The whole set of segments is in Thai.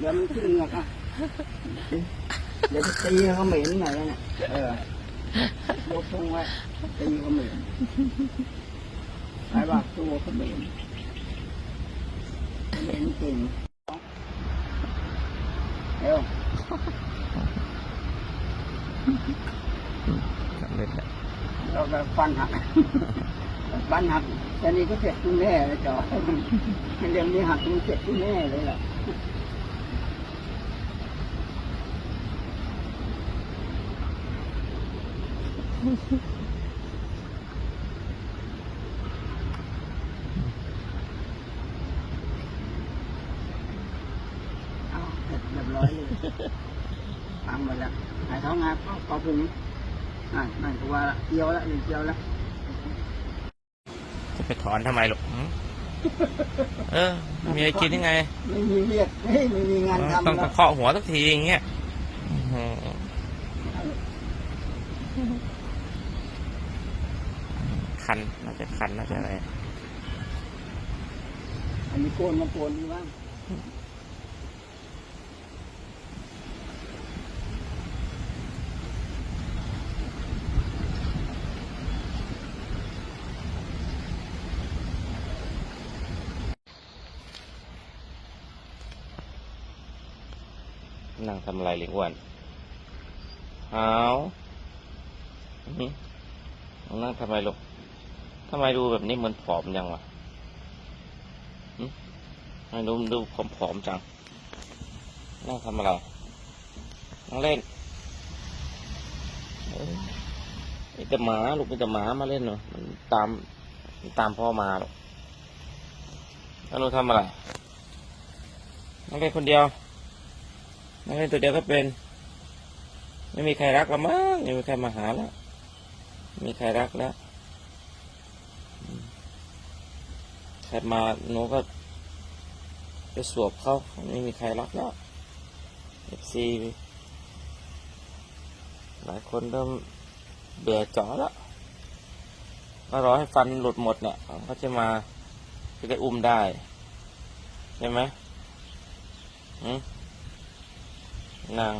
ดี๋ยวมันขึ้นเหงือกอะเดี๋ยวจะตีเขาเหม็นหน่อยนะเนี่ยเออยกทงไว้ตีเขาเหม็นไอ้บ้าตัวเขาเหม็นเหม็นจริงเร็วสำเร็จแล้วเราก็ฟันหักฟันหักแต่นี่ก็เจ็บตรงแน่เลยจอเรื่องนี้หักมันเจ็บตรงแน่เลยล่ะ เอาเสร็จเรียบร้อยเลยทำหมดแล้วหายท้องงานก็ขอบคุณอ่านั่นก็ว่าละเกี่ยวละหนึ่งเกี่ยวละจะไปถอนทำไมหรอกหืมเออไม่มีอะไรกินยังไง ไม่มีเรียกเฮ้ยไม่มีงานต้องทำแล้วเคาะหัวสักทีอย่างเงี้ยอื้อหือ คัน น่าจะคัน น่าจะอะไร อันนี้โกนมาโกนดีบ้างนั่งทำอะไรเหลียงอ้วนหาวอื้อหือนั่งทำอะไรลูกทำไมดูแบบนี้เหมือนผอมยังวะหึทำไมดูดูผอมๆจังนั่งทำอะไรนั่งเล่นไอ้แต่หมาลูกเป็นแต่หมามาเล่นเนาะมันตามมันตามพ่อมาหรอกแล้วเราทำอะไรนั่งเล่นคนเดียวนั่งเล่นตัวเดียวก็เป็น ไม่มีใครรักแล้วมั้งไม่มีใครมาหาแล้วไม่มีใครรักแล้วอืมใค รมาหนูก็ไปสวบเขาไม่มีใครรักแล้วเอฟซีหลายคนเริ่มเบื่อจ๋อแล้วก็รอให้ฟันหลุดหมดเนี่ยเขาจะมาจะได้อุ้มได้ใช่ไหมนั่ง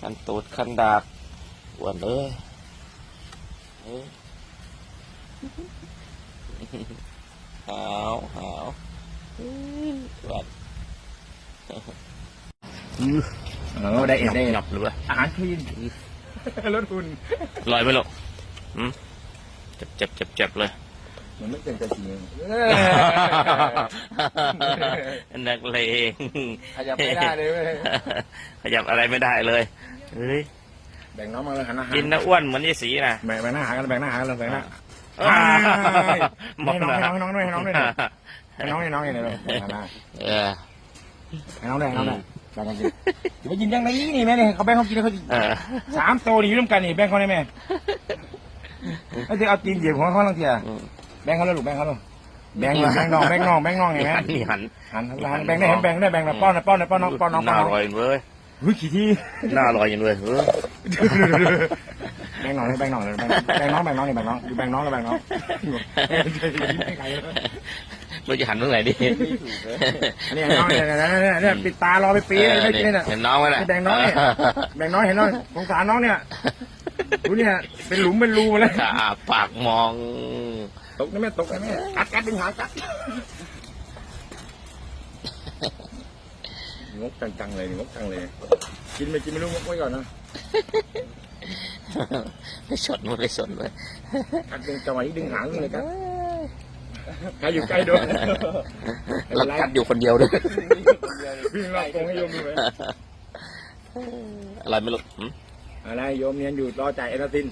คันตูดคันดาบอ้วนเลยเอ้ย หาวหาวอื้ออ้วนเออได้เอ็ดได้หยับหรือเปล่าอาหารคลีนลดทุนลอยไหมลูกอืมเจ็บเจ็บเจ็บเจ็บเลยมันไม่เป็นกระชีนักเลงขยับไม่ได้เลยเว้ยขยับอะไรไม่ได้เลยเฮ้ยแบ่งน้องมาเลยหันหน้าหากินนะอ้วนเหมือนยายสีนะแบ่งแบ่งหน้าหากันแบ่งหน้าหากันแบ่งหน้า อ้าวให้น้องให้น้องให้น้องด้วยให้น้องด้วยหน่อยให้น้องให้น้องให้น้องเลยหันหน้าเออให้น้องด้วยให้น้องด้วยแบ่งกันกินจะไปกินยังไงนี่แม่เนี่ยเขาแบ่งเขากินเขาเออสามโตนี่ร่วมกันนี่แบ่งเขาได้ไหมแล้วจะเอาตีนเหยียบหัวเขาลังเทียอืมแบ่งเขาเลยลูกแบ่งเขาเลยแบ่งแบ่งน้องแบ่งน้องแบ่งน้องเห็นไหมหันนี่หันหันหันแบ่งได้เห็นแบ่งได้แบ่งแบบป้อนป้อนป้อนน้องป้อนน้องหป้อน้านน้องลอยเว้ยเฮ้ยกี่ทีหน้าลอยอย่างเลยเออแบ่งน้องเลยแบ่งน้องเลยแบ่งแบ่งน้องแบ่งน้องนี่แบ่งน้องอยู่แบ่งน้องแล้วแบ่งน้องเราจะหันตรงไหนดีอันนี้น้องเนี่ยเนี่ยเนี่ยปิดตารอไปปีเลยไม่กินเนี่ยเห็นน้องไหมล่ะแบ่งน้องเนี่ยแบ่งน้องเห็นน้องสงสารน้องเนี่ยดูเนี่ยเป็นหลุมเป็นรูมาเลยอาปากมอง ตกนะแม่ตกนะแม่กัดกัดดึงหางกัดงกจังๆเลยงกจังเลย กินไม่กินไม่รู้งกไว้ก่อนนะ ไม่สนมันไม่สนเลยกัดดึงจังหวะนี้ดึงหางเลยกัดใครอยู่ใกล้โดนเรากัดอยู่คนเดียวด้วยวิ่งรอบกรงให้โยมดูเลยอะไรไม่รู้หืมอะไรโยมเนียนอยู่รอจ่ายเอนาติน